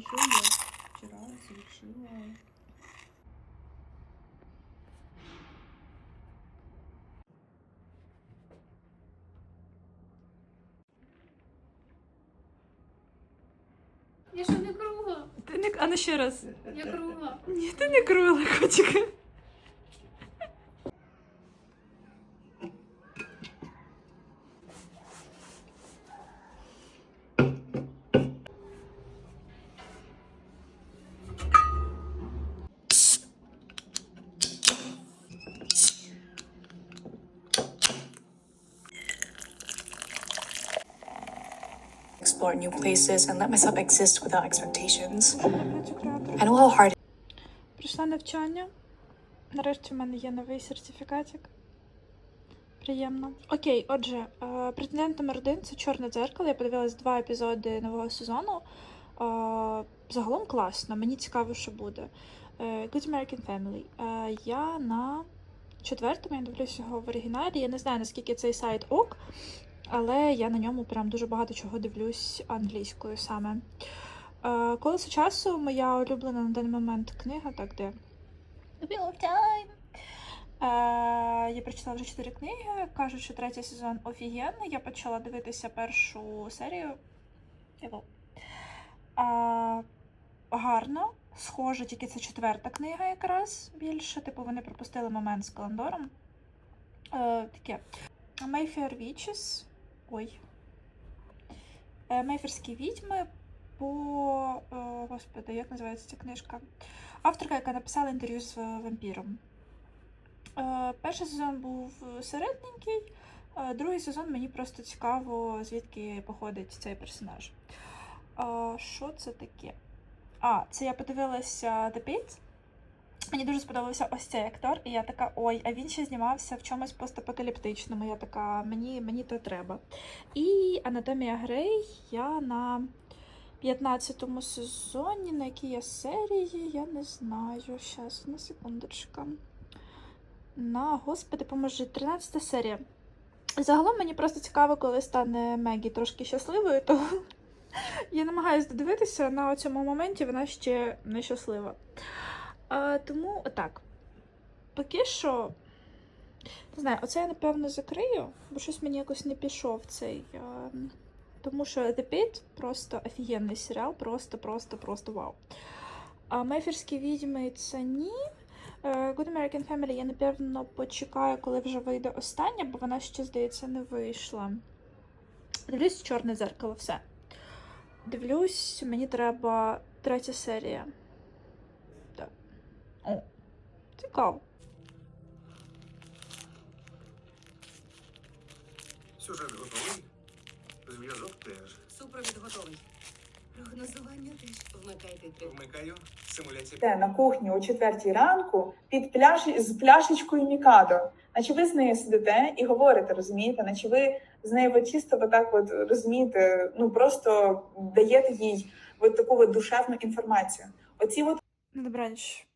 еще я вчера совершила Я що не кругла? Ти не а ну ще раз. Я кругла. Ні, ти не кругла, котика. Explore new places and let myself exist without expectations. I know how hard Прийшла навчання. Нарешті в мене є новий сертифікатик. Приємно. Окей, отже, е, претендент номер один це чорне дзеркало. Я подивилась два епізоди нового сезону. Е, Загалом класно, мені цікаво, що буде. Е, Good American Family. Я на четвертому, я дивлюся його в оригіналі. Я не знаю, наскільки цей сайт ок, але я на ньому прям дуже багато чого дивлюсь англійською саме. Е, Колесо часу моя улюблена на даний момент книга, так де Wheel of Time. Е, я прочитала вже чотири книги. Кажуть, що третій сезон офігенний. Я почала дивитися першу серію. Його. Е, гарно, схоже, тільки це четверта книга якраз більше. Типу вони пропустили момент з календаром. Е, таке. Mayfair Witches. Ой. Е, Мейферські відьми по. е, Господи, як називається ця книжка? Авторка, яка написала інтерв'ю з вампіром. Е, Перший сезон був середненький, другий сезон мені просто цікаво, звідки походить цей персонаж. Що це таке? А, це я подивилася The Pit. Мені дуже сподобався ось цей актор, і я така, ой, а він ще знімався в чомусь постапокаліптичному. Я така, мені, мені то треба. І Анатомія Грей я на 15 сезоні, на якій я серії, я не знаю. Щас, на секундочку. На, господи, поможи, 13 серія. Загалом мені просто цікаво, коли стане Мегі трошки щасливою, то я намагаюся додивитися на цьому моменті, вона ще не щаслива. А, тому отак. Поки що. Не знаю, оце я напевно закрию, бо щось мені якось не пішов цей. А, тому що The Pit просто офігенний серіал, просто, просто, просто вау. А Мефірські відьми це ні. Е, Good American Family я, напевно, почекаю, коли вже вийде остання, бо вона ще, здається, не вийшла. Дивлюсь чорне дзеркало, все. Дивлюсь, мені треба третя серія. Так. О, цікаво. Сюжет готовий. Зв'язок теж. Супровід готовий. Прогнозування теж вмикайте три. Вмикаю. Симуляція. Те на кухні о четвертій ранку під пляш з пляшечкою Мікадо. Наче ви з нею сидите і говорите, розумієте? Наче ви з нею от чисто отак от розумієте, ну просто даєте їй от таку от душевну інформацію. Оці от На добраніч.